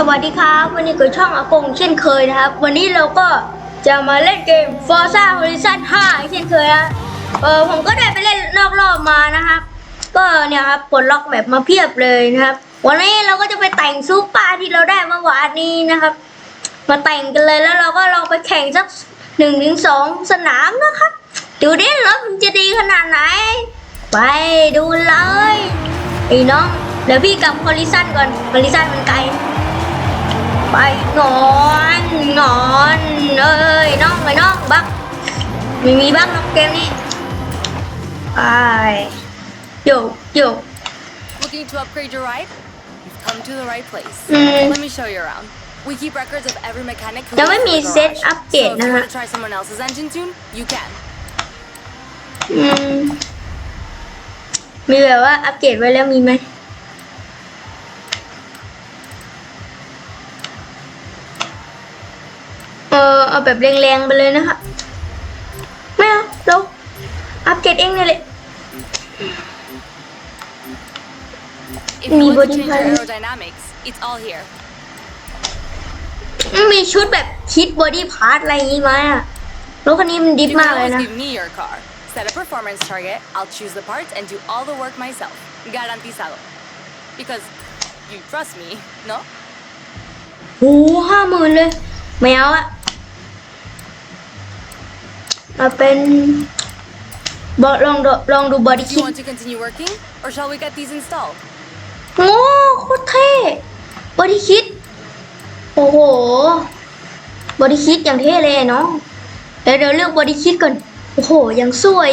สวัสดีครับ วันนี้กับช่องอากงเช่นเคยนะครับ วันนี้เราก็จะมาเล่นเกม Forza Horizon 5 เช่นเคยนะเออผมก็ได้ไปเล่นนอกรอบมานะครับ ก็เนี่ยครับปลดล็อกแบบมาเพียบเลยนะครับ วันนี้เราก็จะไปแต่งซูเปอร์ที่เราได้เมื่อวานนี้นะครับ มาแต่งกันเลยแล้วเราก็ลองไปแข่งสักหนึ่งถึงสองสนามนะครับ ดูดิรถมันจะดีขนาดไหน ไปดูเลยไอ้น้องเดี๋ยวพี่กลับคอลิซันก่อนคอลิซันมันไกล ไปงอนงอนเอ้ยน้องไปน้องบักไม่มีบักน้องเกมนี้ไปโยกโยก Looking to upgrade your ride? You've come to the right place. Mm. Let me show you around. We keep records of every mechanic who ยังไม่ works มี for the เซต garage. อัปเกรด So if นะ you ฮะ want to try someone else's engine soon, you can. อืมมีแบบว่าอัปเกรดไว้แล้วมีไหม แบบแรงๆไปเลยนะคะไม่เอาเราอัปเกรดเองนี่แหละ If you Me want to body change your pilot. aerodynamics, it's all here. มีชุดแบบคิดบอดี้พาร์ทอะไรอย่างงี้ไหมอะรถคันนี้มันดิฟ You can มากเลย always นะ give me your car. Set a performance target, I'll choose the parts and do all the work myself. Garantizado. Because you trust me, no? โอ้ห้าหมื่นเลย ไม่เอาอะ เอาเป็นบอกลองดูลองดูบอดี้ Do คิ you ด want to continue working? Or shall we get these installed? โอ้โคตรเท่บอดี้คิด โอ้โห บอดี้คิดอย่างเท่เลยเนาะเดี๋ยวเดี๋ยวเลือกบอดี้คิดก่อน โอ้โห ยังสวย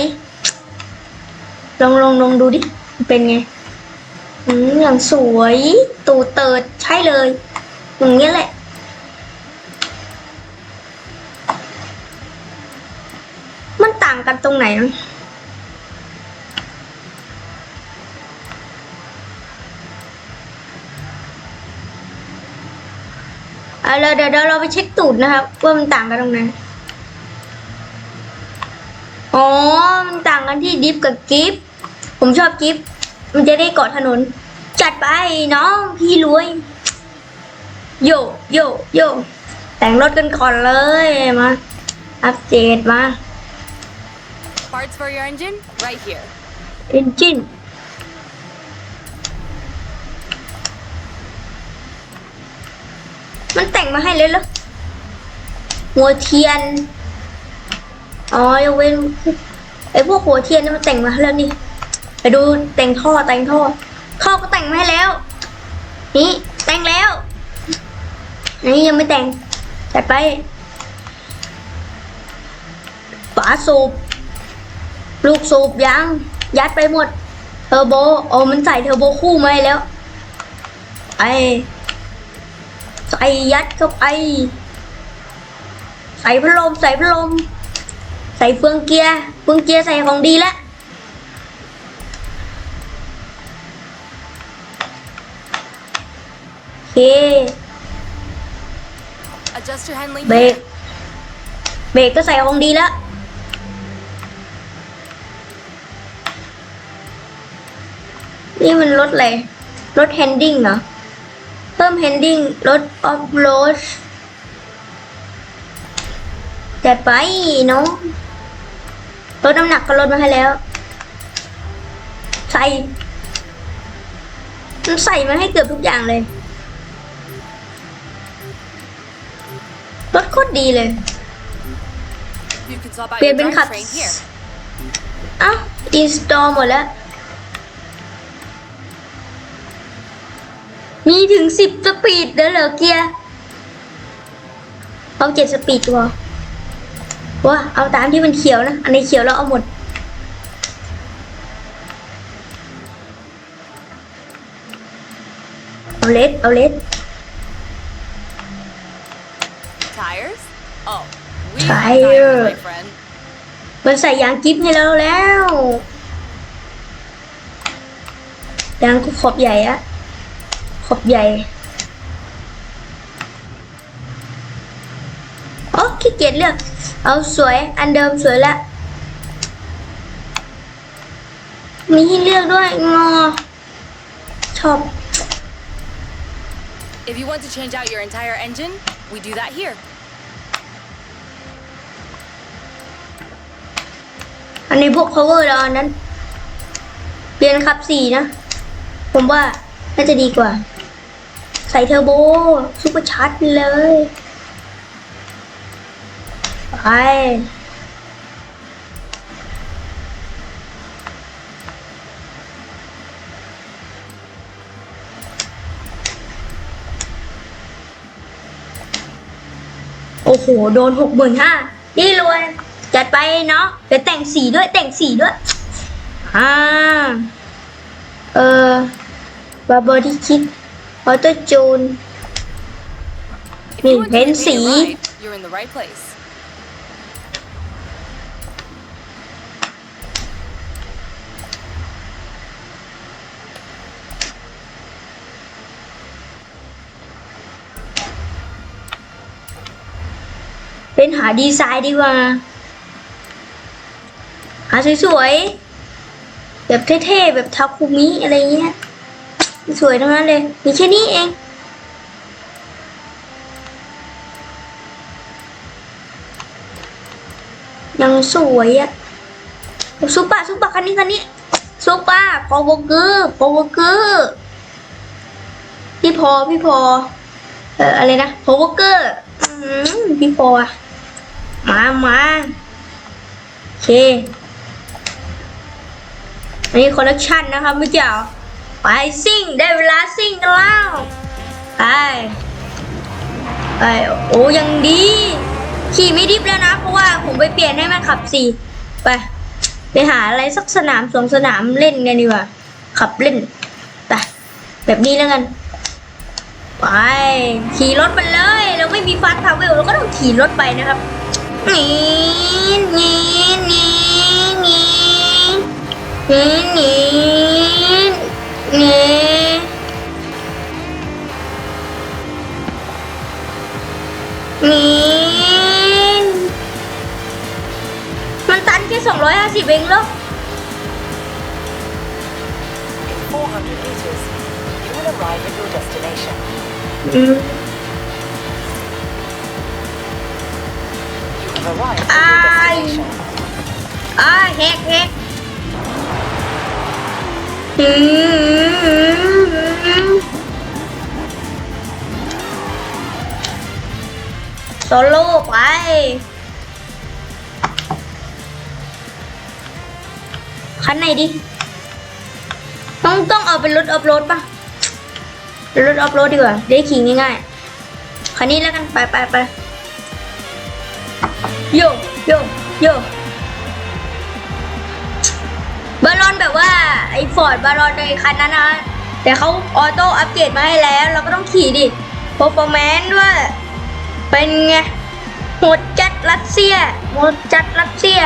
ลองลองลองดูดิ เป็นไง อืมอย่างสวย ตูเติดใช่เลย อย่างเงี้ยแหละ มันต่างกันตรงไหนเอาเลยเดี๋ยวเดี๋ยวเราไปเช็คตูดนะครับว่ามันต่างกันตรงไหน อ๋อ มันต่างกันที่ดิฟกับกิฟผมชอบกิฟมันจะได้เกาะถนน จัดไปน้องพี่รวย โยโยโยแต่งรถกันก่อนเลยมา อัปเดตมา Parts for your engine? Right here. เอนจินมันแต่งมาให้เลยเหรอหัวเทียนอ๋อยกเว้นไอ้พวกหัวเทียนนี่มันแต่งมาให้แล้วนี่ไปดูแต่งท่อแต่งท่อท่อก็แต่งมาให้แล้วนี่แต่งแล้วนนี้ยังไม่แต่งจัดไปฝาสูบ ลูกสูบยางยัดไปหมด เทอร์โบโอ้มันใส่เทอร์โบคู่มาให้แล้ว ไอใส่ยัดเข้าไป ใส่พัดลมใส่พัดลม ใส่เฟืองเกียร์เฟืองเกียร์ใส่ของดีแล้วโอเค Adjust your handling เบรก here. เบรกก็ใส่ของดีแล้ว นี่มันรถอะไร รถแฮนดิ้งเหรอ เพิ่มแฮนดิ้งรถออฟโรดแต่ไปเนาะลดน้ำหนักก็ลดมาให้แล้ว ใส่ มันใส่มาให้เกือบทุกอย่างเลย รถโคตรดีเลย You can swap out เปลี่ยน your เป็นขับ drivetrain here. เอ้าอินสตอลหมดแล้ว มีถึงสิบสปีดเด้อเหรอเกียร์เอาเจ็ดสปีดตัวว่าเอาตามที่มันเขียวนะ อันนี้เขียวแล้วเอาหมด เอาเลสเอาเลส Tires? Oh, we Tire. have tires, my friend. มันใส่ยางกิฟให้เราแล้ว ยางก็ขอบใหญ่อะ ขอบใหญ่โอ้ขี้เกียจเลือก เอาสวย อันเดิมสวยแล้วมีให้เลือกด้วย งอ ชอบ If you want to change out your entire engine, we do that here. อันนี้พวก power แล้วอันนั้น เปลี่ยนขับสี่นะ ผมว่าน่าจะดีกว่าใส่เทอร์โบซุปเปอร์ชาร์จเลย ไปโอ้โห โดนหกหมื่นห้านี่รวยจัดไปเนาะเดี๋ยวแต่งสีด้วยแต่งสีด้วย อ่า เออบาร์บอดี้คิด ออโต้จูน If Hmm, you want to pen create a สี. ride, you're in the right place. เป็นหาดีไซน์ดีกว่า หาสวยๆ แบบเท่ๆ แบบทาคุมิอะไรเงี้ย สวยทั้งนั้นเลย มีแค่นี้เอง ยังสวยอะซุปปอร์ซุปปอร์คันนี้คันนี้ซุปปอร์พอวเกอร์พอวกเกอร์พี่พอพี่พอ เอ่ออะไรนะพอวกเกอร์พี่พออะมามาโอเคอันนี้คอลเลกชันนะครับไม่เกี่ยว ไปซิ่งได้เวลาซิ่งกันแล้วไปไปโอ้ยังดี ขี่ไม่ดิฟแล้วนะ เพราะว่าผมไปเปลี่ยนให้มันขับสี่ไป ไปหาอะไรสักสนามสองสนามเล่นกันดีกว่าขับเล่นไปแบบนี้แล้วกันไปขี่รถไปเลย เราไม่มีฟาสทาวเวลเราก็ต้องขี่รถไปนะครับนี่นี่นี่นี่นี่นี่ นี่นี่มันตันแค่สองร้อยห้าสิบเองเหรอ In 400 meters, you will arrive at your destination. อืม You have arrived at Ai. your destination. อ่าแฮกแฮก โซโล่ไปคันไหนดิ ต้องต้องเอาเป็นรถอัพโหลดปะรถอัพโหลดดีกว่าได้ขี่ง่ายๆคันนี้แล้วกันไปไปไปโยโยโยบาลอนแบบว่าไอ้ฟอร์ดบาลอนในคันนั้นนะแต่เขาออโต้อัปเกรดมาให้แล้ว เราก็ต้องขี่ดิโปรโฟแมนด้วย เป็นไงโหดจัดรัสเซียโหดจัดรัสเซีย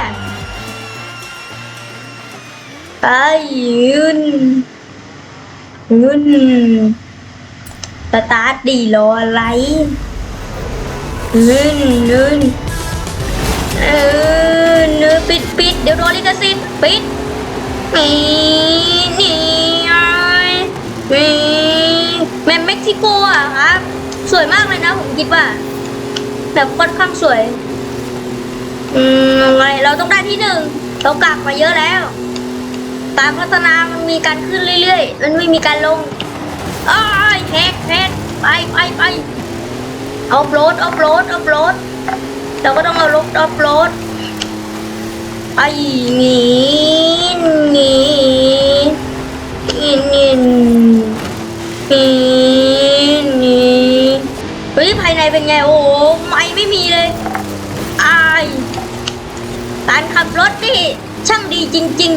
ไปยืนยืนสตาร์ทดีรออะไรยืนยืนเออเนื้อปิดปิดเดี๋ยวโดนลิขสิทธิ์ปิดนี่นี่ไงนี่แมปเม็กซิโกอะครับ สวยมากเลยนะผมคิดว่า แบบค่อนข้างสวย อืมไงเราต้องได้ที่หนึ่งเรากลับมาเยอะแล้ว การพัฒนามันมีการขึ้นเรื่อยๆ มันไม่มีการลงอ้ายแฮกแฮกไปไปไปเอาโหลดเอาโหลดเอาโหลดเราก็ต้องเอาลบเอาโหลดไอ้นี่นี่นี่นี่นี่นี่เฮ้ยภายในเป็นไงโอ้ ขับรถนี่ช่างดีจริง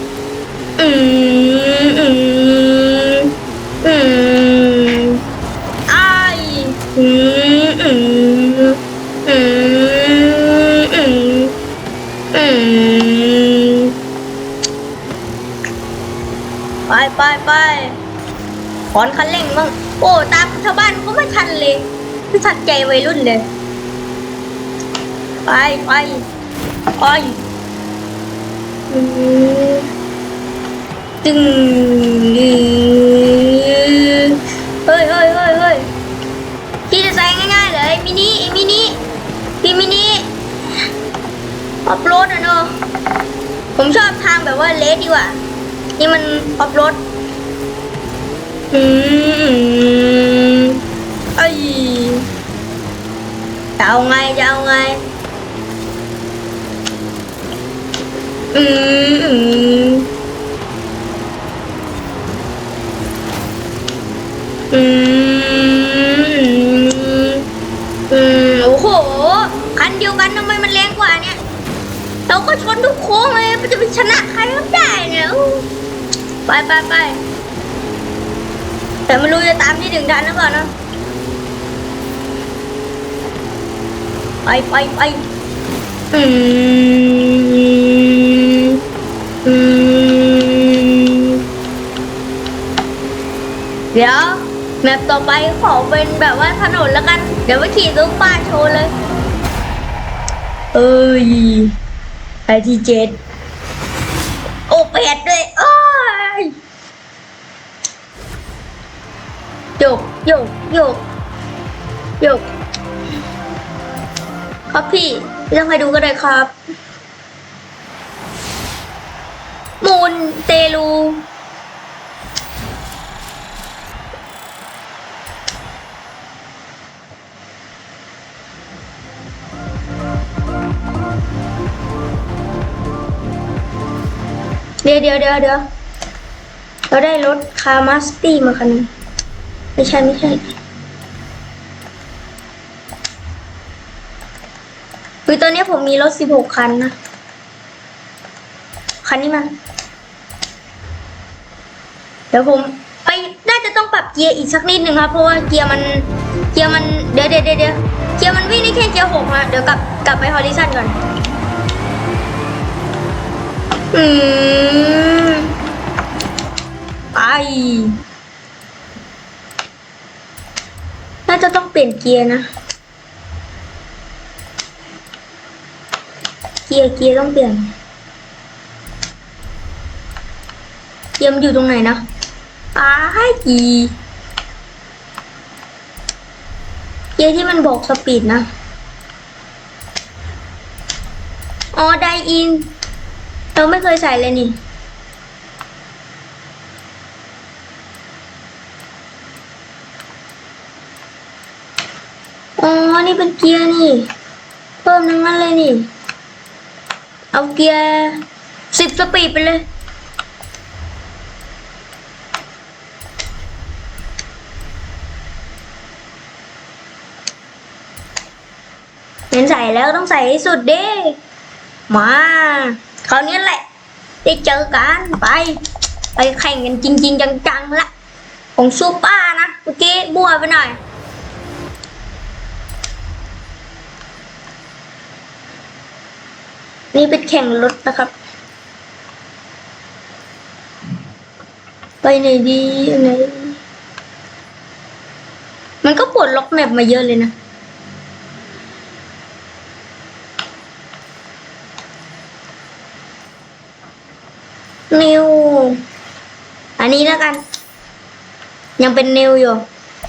ๆ อืมอืมอืมอายอืมอืมอืมอืมอืมไปไปไปถอนคันเร่งบ้างโอ้ตามชาวบ้านก็ไม่ทันเลยไม่ทันใจวัยรุ่นเลย ไปไป โอ้ยตึงเฮ้ยเฮ้ยเฮ้ยเฮ้ยพี่จะใส่ง่ายๆเลยมินิมินิพี่มินิอัฟโรดอะเนาะผมชอบทางแบบว่าเลสดีกว่า นี่มันอัฟโรดอืมไอจะเอาไงจะเอาไง อืมอืมอืมโอ้โห คันเดียวกันทำไมมันแรงกว่าเนี่ย เราก็ชนทุกโค้งเลย มันจะไปชนะใครไม่ได้เนี่ย ไปไปไป แต่ไม่รู้จะตามที่ถึงทันหรือเปล่านะ ไปไปไปอืม เดี๋ยวแมปต่อไปขอเป็นแบบว่าถนนแล้วกัน เดี๋ยวไปขี่ซุปเปอร์โชว์เลย เอ้ยไอที่เจ็ดโอแปดด้วยโอ้ยโยกโยกโยกโยกครับพี่ไม่ต้องให้ดูก็ได้ครับ เตลูเดี๋ยวเดี๋ยวเดี๋ยวเดี๋ยวเราได้รถคาร์มาสตี้มาคันนึงไม่ใช่ไม่ใช่คือตอนนี้ผมมีรถสิบหกคันนะ คันนี้มา เดี๋ยวผมไปน่าจะต้องปรับเกียร์อีกสักนิดหนึ่งครับ เพราะว่าเกียร์มันเกียร์มันเดี๋ยวเดี๋ยวเดี๋ยวเกียร์มันวิ่งได้แค่เกียร์หกนะเดี๋ยวกลับกลับไปฮอริซอนก่อน อืมไปน่าจะต้องเปลี่ยนเกียร์นะ เกียร์เกียร์ต้องเปลี่ยนเกียร์มันอยู่ตรงไหนนะ อ้ายกีเกียที่มันบอกสปีดนะ อ๋อ ไดอิน เราไม่เคยใส่เลยนี่อ๋อ นี่เป็นเกียร์นี่ เพิ่มทั้งนั้นเลยนี่ เอาเกียร์สิบสปีดไปเลย เห็นใส่ แล้วต้องใส่ให้สุดด้มาคราวนี้แหละ ได้เจอกันไป ไปแข่งกันจริง ๆ จังๆละของซูเปอร์นะเมื่อกี้บัวไปหน่อยนี่เป็นแข่งรถนะครับ ไปไหนดีไหนมันก็ปลดล็อกแมปมาเยอะเลยนะ นิว อันนี้แล้วกัน ยังเป็นนิวอยู่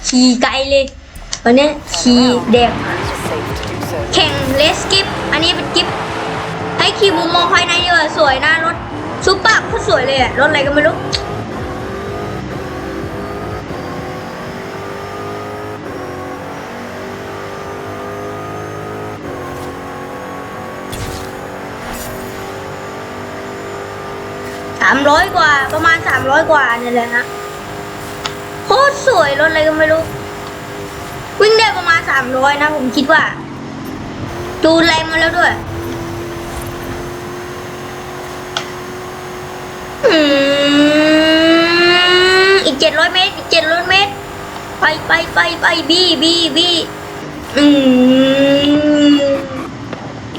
ขี่ไกลเลยวันนี้ขี่เด็กแข่งเลสกิฟอันนี้เป็นกิฟให้ขี่มุมมองภายในดีกว่าสวยนะรถซุปเปอร์ก็สวยเลยอะรถอะไรก็ไม่รู้สามร้อยกว่าประมาณสามร้อยกว่าเนี่ยแหละฮะ ตรสวยรถอะไรก็ไม่รู้ วิ่งได้ประมาณสามร้อยนะผมคิดว่า ดูแรงมาแล้วด้วยอืมอีกเจ็ดร้อยเมตร อีกเจ็ดร้อยเมตร ไปไปไปไปบีบีบีอืม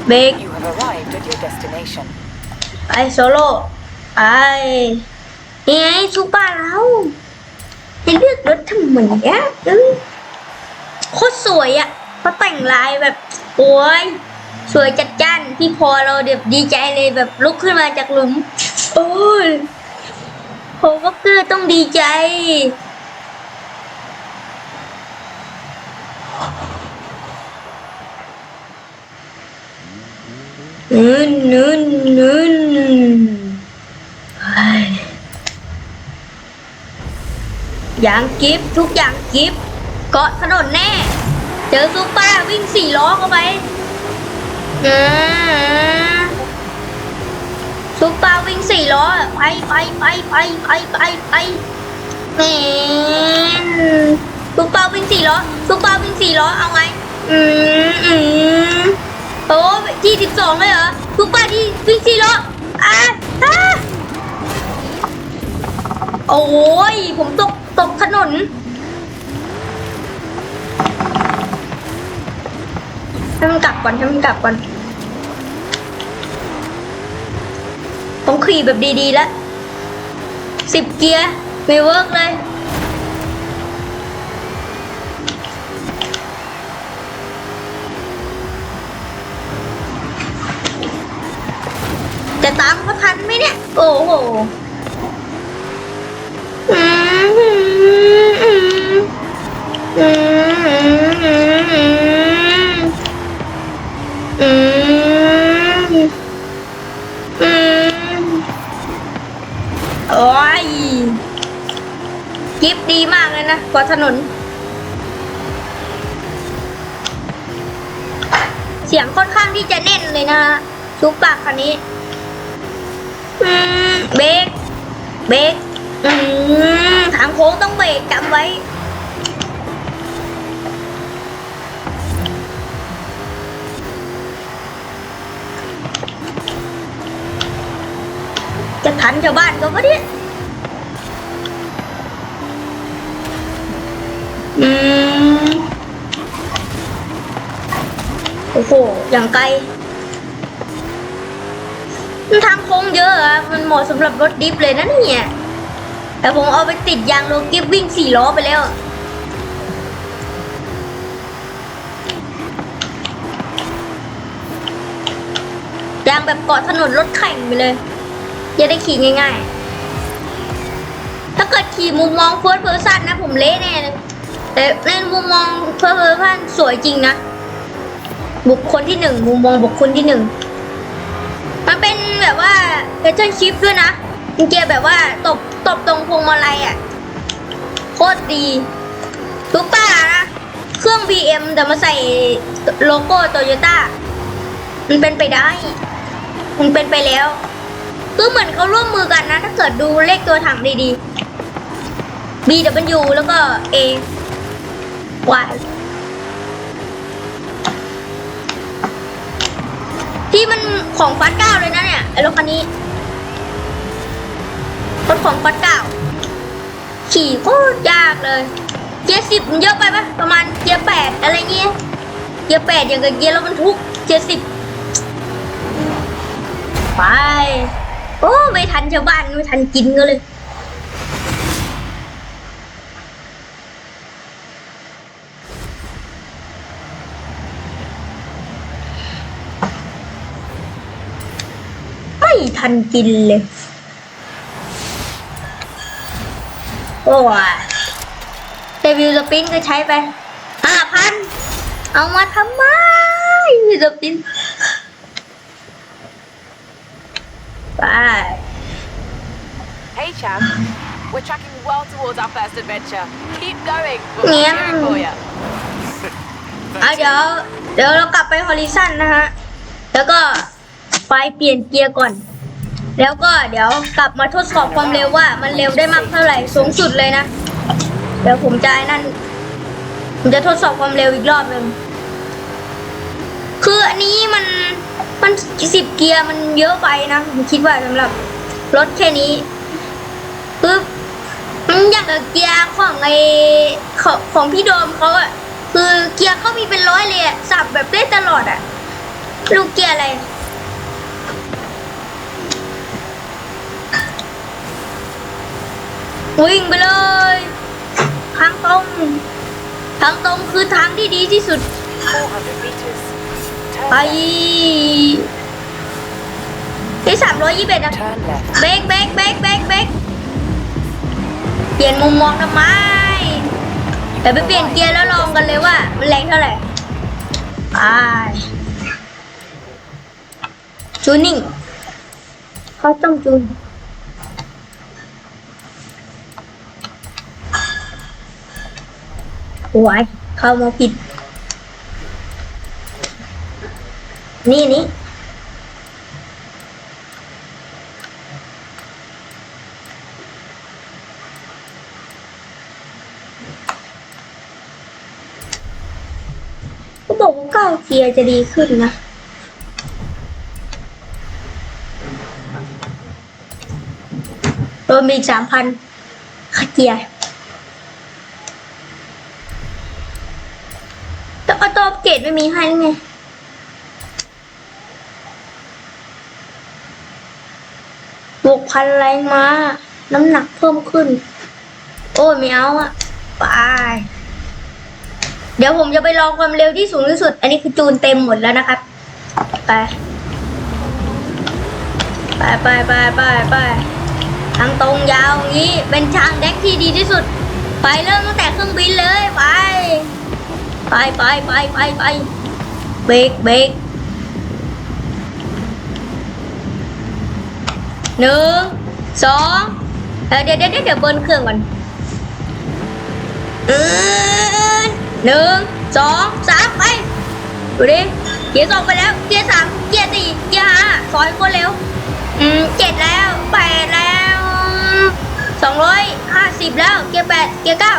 เบรก You have arrived at your destination. ไปโซโล่ไปนี่ไงซูเปอร์เรา ให้เลือกรถทำไมอะเออโคตรสวยอะเขาแต่งลายแบบ โอ้ยสวยจัดจ้านพี่พอเราเดี๋ยวดีใจเลยแบบลุกขึ้นมาจากหลุม โอ้ยโฮก็คือต้องดีใจนู่นนู่นนู่นเฮ้ย อย่างกิฟทุกอย่างกิฟเกาะถนนแน่ เจอซุปเปอร์วิ่งสี่ล้อเข้าไปอ่าซุปเปอร์วิ่งสี่ล้อไปไปไปไปไปไปไปแหมซุปเปอร์วิ่งสี่ล้อซุปเปอร์วิ่งสี่ล้อเอาไงอืมอืมโอ้ที่สิบสองเลยเหรอซุปเปอร์ที่วิ่งสี่ล้ออะอะโอ้ยผมตก ตกถนน ให้มันกลับก่อนให้มันกลับก่อน ต้องขี่แบบดีๆแล้วสิบเกียร์ไม่เวิร์กเลยจะตามเขาทันไหมเนี่ย โอ้โหอืมอืมอืมอืมอืม อืมอืม โอ้ยกิฟดีมากเลยนะกว่าถนน เสียงค่อนข้างที่จะแน่นเลยนะฮะซุปปากคันนี้เบรกเบรกอืมทางโค้งต้องเบรกจำไว้ ทันชาวบ้านก็ปะเนี่ยอืมโอ้โห อย่างไกลมันทางโค้งเยอะอะมันเหมาะสำหรับรถดิฟเลยนะเนี่ย แต่ผมเอาไปติดยางโลกิฟวิ่งสี่ล้อไปแล้วยางแบบเกาะถนนรถแข่งไปเลย จะได้ขี่ง่ายๆ ถ้าเกิดขี่มุมมองเฟิร์สเพอร์ซันนะ ผมเละแน่เลยแต่ในมุมมองเฟิร์สเพอร์ซันสวยจริงนะ บุคคลที่หนึ่งมุมมองบุคคลที่หนึ่งมันเป็นแบบว่าเพชรชิปด้วยนะเกียร์แบบว่าตบตบตรงพวงมาลัยอะโคตรดีทุกป้านะเครื่อง BM แต่มาใส่โลโก้โตโยต้ามันเป็นไปได้ มันเป็นไปแล้ว คือเหมือนเขาร่วมมือกันนะ ถ้าเกิดดูเลขตัวถังดีๆ B W แล้วก็ A Y ที่มันของฟัดเก้าเลยนะเนี่ยไอ้รถคันนี้รถของฟัดเก้าขี่โคตรยากเลยเกียร์สิบมันเยอะไปปะประมาณเกียร์แปดอะไรเงี้ยเกียร์แปดอย่างกับเกียร์รถบรรทุกเกียร์สิบไป โอ้ไม่ทันชาวบ้านไม่ทันกินก็เลย ไม่ทันกินเลย โอ้ยเดวิวสปินก็ใช้ไปห้าพันเอามาทำไมวิวสปิน ไป Hey, champ. We're tracking well towards our first adventure. Keep going. We'll be Yeah. cheering for you. อะเดี๋ยวเดี๋ยวเรากลับไปฮอริซันนะฮะ แล้วก็ไปเปลี่ยนเกียร์ก่อน แล้วก็เดี๋ยวกลับมาทดสอบความเร็วว่ามันเร็วได้มากเท่าไหร่สูงสุดเลยนะ เดี๋ยวผมจะไอ้นั่น ผมจะทดสอบความเร็วอีกรอบหนึ่งคืออันนี้มันมันสิบเกียร์มันเยอะไปนะผมคิดว่าสำหรับรถแค่นี้ คือมันอย่างกับเกียร์ของไอของของพี่โดมเขาอะคือเกียร์เขามีเป็นร้อยเลยอะสับแบบได้ตลอดอะลูกเกียร์อะไรวิ่งไปเลย ทางตรงทางตรงคือทางที่ดีที่สุด400 meters. Turn ไป left. ที่สามร้อยยี่สิบเอ็ดอะ Turn left. เบรกเบรกเบรกเบรกเบรกเป ลี่ยนมุมมองทำไมเดี๋ยวไปเปลี่ยนเกียร์แล้วลองกันเลยว่ามันแรงเท่าไหร่ไปจูนิ่งเขาต้องจูนโอ้ยเข้ามาผิด นี่นี่เขาบอกว่าเเกียร์จะดีขึ้นนะโดนมีสามพันค่าเกียร์แต่ออโต้อัปเกรดไม่มีให้ไงบวกพันแรงมา น้ำหนักเพิ่มขึ้น โอ้ยไม่เอาอะไป เดี๋ยวผมจะไปลองความเร็วที่สูงที่สุด อันนี้คือจูนเต็มหมดแล้วนะครับ ไป ไปไปไปไปไปทางตรงยาวอย่างนี้ เป็นทางแดกที่ดีที่สุด ไปเริ่มตั้งแต่เครื่องบินเลยไป ไปไปไปไปไปเบรกเบรกหนึ่งสองเออเดี๋ยวเดี๋ยวเดี๋ยวเบิ้ลเครื่องก่อนอืน หนึ่งสองสามไปดูดิเกียร์สองไปแล้ว เกียร์สามเกียร์สี่เกียร์ห้าซอยคนเร็ว อืมเจ็ดแล้วแปดแล้วสองร้อยห้าสิบแล้ว เกียร์แปดเกียร์เก้า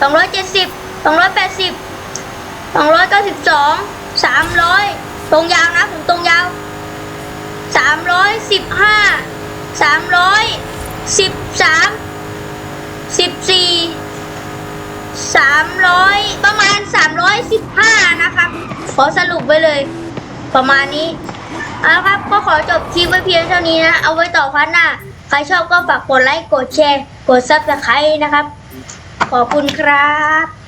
สองร้อยเจ็ดสิบสองร้อยแปดสิบสองร้อยเก้าสิบสองสามร้อยตรงยาวนะผมตรงยาวสามร้อยสิบห้าสามร้อยสิบสามสิบสี่ สามร้อยประมาณสามร้อยสิบห้านะครับ ขอสรุปไว้เลย ประมาณนี้เอาละครับ ก็ขอจบคลิปไว้เพียงเท่านี้นะ เอาไว้ต่อพันหน้า ใครชอบก็ฝากกดไลค์ กดแชร์ กดซับสไครต์นะครับ ขอบคุณครับ